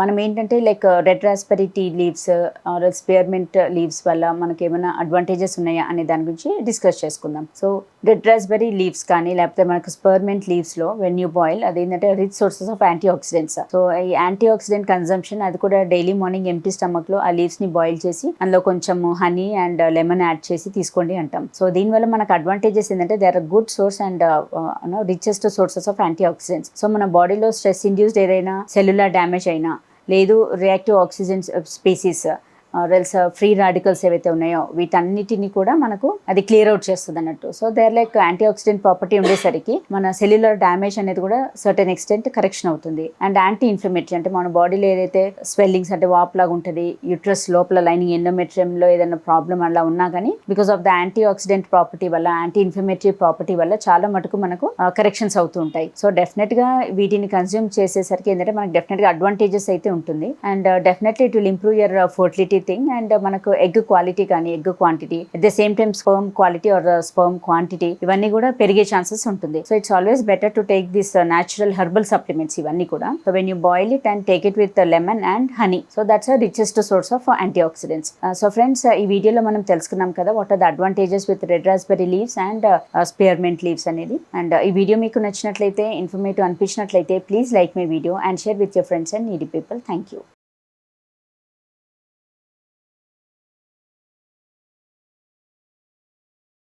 మనం ఏంటంటే like red raspberry tea leaves or spearmint leaves వల్ల మనకి ఏమైనా అడ్వాంటేజెస్ ఉన్నాయా అనే దాని గురించి డిస్కస్ చేసుకుందాం. సో రెడ్ రాస్బెరీ లీవ్స్ కానీ లేకపోతే మనకు స్పర్మెంట్ లీవ్స్లో వెన్ యూ బాయిల్ అదేంటంటే rich sources of antioxidants so ఈ యాంటీ ఆక్సిడెంట్ కన్సంప్షన్ అది కూడా డైలీ మార్నింగ్ ఎంటీ స్టమక్లో ఆ లీవ్స్ని బాయిల్ చేసి అందులో కొంచెం హనీ అండ్ లెమన్ యాడ్ చేసి తీసుకోండి అంటాం. సో దీనివల్ల మనకు అడ్వాంటేజెస్ ఏంటంటే they are good source and richest sources of antioxidants so మన బాడీలో స్ట్రెస్ ఇండ్యూస్డ్ ఏదైనా సెల్యులర్ డ్యామేజ్ అయినా లేదు రియాక్టివ్ ఆక్సిజన్ స్పీసీస్ రెల్స్ ఫ్రీ రాడికల్స్ ఏవైతే ఉన్నాయో వీటన్నిటిని కూడా మనకు అది క్లియర్ అవుట్ చేస్తుంది అన్నట్టు. So there like antioxidant property ఉండేసరికి మన సెల్యులర్ డ్యామేజ్ అనేది కూడా సర్టెన్ ఎక్స్టెంట్ కరెక్షన్ అవుతుంది. అండ్ యాంటీ ఇన్ఫ్లమేటరీ అంటే మన బాడీలో ఏదైతే స్వెల్లింగ్స్ అంటే వాప్ లాగా ఉంటుంది యూట్రస్ లోపల లైనింగ్ ఎండోమెట్రియంలో ఏదైనా ప్రాబ్లం అలా ఉన్నా కానీ because of the antioxidant property వల్ల యాంటీ ఇన్ఫ్లమేటరీ ప్రాపర్టీ వల్ల చాలా మటుకు మనకు uh, కరెక్షన్స్ అవుతూ ఉంటాయి. సో డెఫినెట్గా వీటిని కన్జ్యూమ్ చేసేసరికి ఏంటంటే మనకి డెఫినెట్గా అడ్వాంటేజెస్ అయితే ఉంటుంది. And definitely it will improve your fertility everything and మనకు ఎగ్ క్వాలిటీ కానీ egg quantity at the same time sperm quality or sperm quantity ఇవన్నీ కూడా పెరిగే ఛాన్సెస్ ఉంటుంది. So it's always better to take this natural herbal supplements ఇవన్నీ కూడా. So when you boil it and take it with lemon and honey so that's a richest source of antioxidants so friends ఈ వీడియోలో మనం తెలుసుకున్నాం కదా what are the advantages with red raspberry leaves and spearmint leaves అనేది. And ఈ video మీకు నచ్చినట్లయితే informative అనిపించినట్లయితే please like my video and share with your friends and needy people thank you